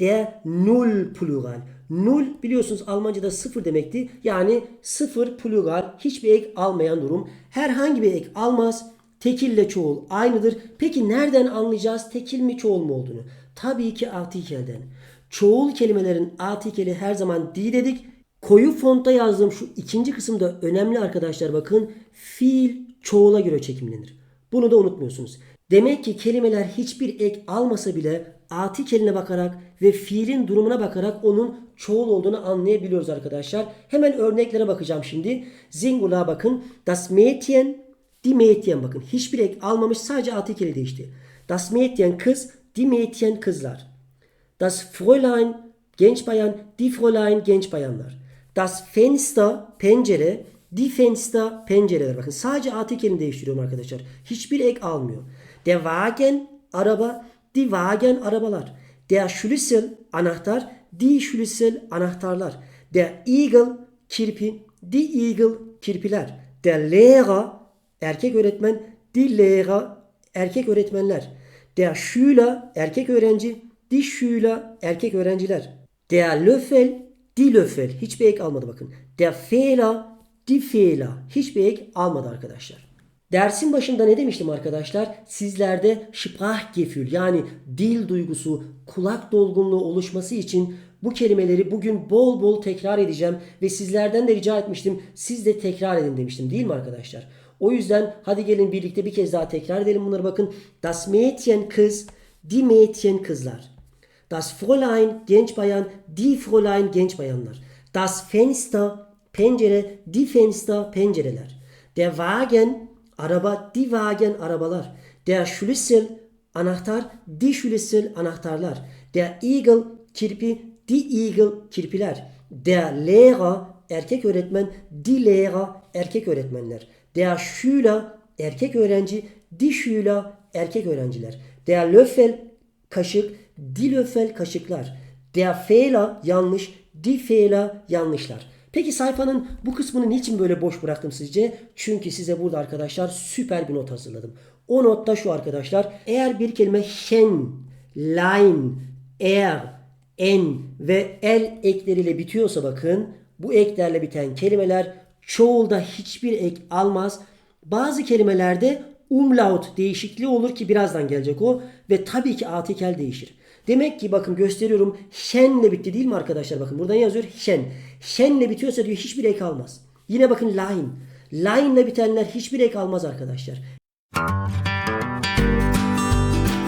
Der Null Plural. Null biliyorsunuz Almanca'da sıfır demekti. Yani sıfır plural hiçbir ek almayan durum. Herhangi bir ek almaz. Tekille çoğul aynıdır. Peki nereden anlayacağız tekil mi çoğul mu olduğunu? Tabii ki artikelden. Çoğul kelimelerin artikeli her zaman di dedik. Koyu fontta yazdığım şu ikinci kısımda önemli arkadaşlar bakın. Fiil çoğula göre çekimlenir. Bunu da unutmuyorsunuz. Demek ki kelimeler hiçbir ek almasa bile artikeline bakarak ve fiilin durumuna bakarak onun çoğul olduğunu anlayabiliyoruz arkadaşlar. Hemen örneklere bakacağım şimdi. Singular bakın. Das Mädchen, die Mädchen bakın. Hiçbir ek almamış sadece artikeli değişti. Das Mädchen kız, die Mädchen kızlar. Das Fräulein genç bayan, die Fräulein genç bayanlar. Das Fenster pencere, die Fenster pencereler. Bakın sadece artikelini değiştiriyorum arkadaşlar. Hiçbir ek almıyor. Der Wagen araba, die Wagen arabalar. Der Schlüssel anahtar, die Schlüssel anahtarlar. Der Igel kirpi, die Igel kirpiler. Der Lehrer erkek öğretmen, die Lehrer erkek öğretmenler. Der Schüler erkek öğrenci, die Schüler erkek öğrenciler. Der Löffel, die Löffel hiçbir ek almadı bakın. Der Fehler, die Fehler hiçbir ek almadı arkadaşlar. Dersin başında ne demiştim arkadaşlar? Sizlerde Sprachgefühl yani dil duygusu, kulak dolgunluğu oluşması için bu kelimeleri bugün bol bol tekrar edeceğim ve sizlerden de rica etmiştim. Siz de tekrar edin demiştim değil mi arkadaşlar? O yüzden hadi gelin birlikte bir kez daha tekrar edelim bunları bakın. Das Mädchen kız, die Mädchen kızlar. Das Fräulein genç bayan, die Fräulein genç bayanlar. Das Fenster pencere, die Fenster pencereler. Der Wagen araba, die Wagen arabalar. Der Schlüssel anahtar, die Schlüssel anahtarlar. Der Igel kirpi, die Igel kirpiler. Der Lehrer erkek öğretmen, die Lehrer erkek öğretmenler. Der Schüler erkek öğrenci, die Schüler erkek öğrenciler. Der Löffel kaşık, die Löffel kaşıklar. Der Fehler yanlış, die Fehler yanlışlar. Peki sayfanın bu kısmını niçin böyle boş bıraktım sizce? Çünkü size burada arkadaşlar süper bir not hazırladım. O notta şu arkadaşlar. Eğer bir kelime hen, line, er, en ve el ekleriyle bitiyorsa bakın bu eklerle biten kelimeler çoğulda hiçbir ek almaz. Bazı kelimelerde umlaut değişikliği olur ki birazdan gelecek o ve tabii ki artikel değişir. Demek ki bakın gösteriyorum şenle bitti değil mi arkadaşlar? Bakın buradan yazıyor şen. Şenle bitiyorsa diyor hiçbir ek almaz. Yine bakın line. Line ile bitenler hiçbir ek almaz arkadaşlar.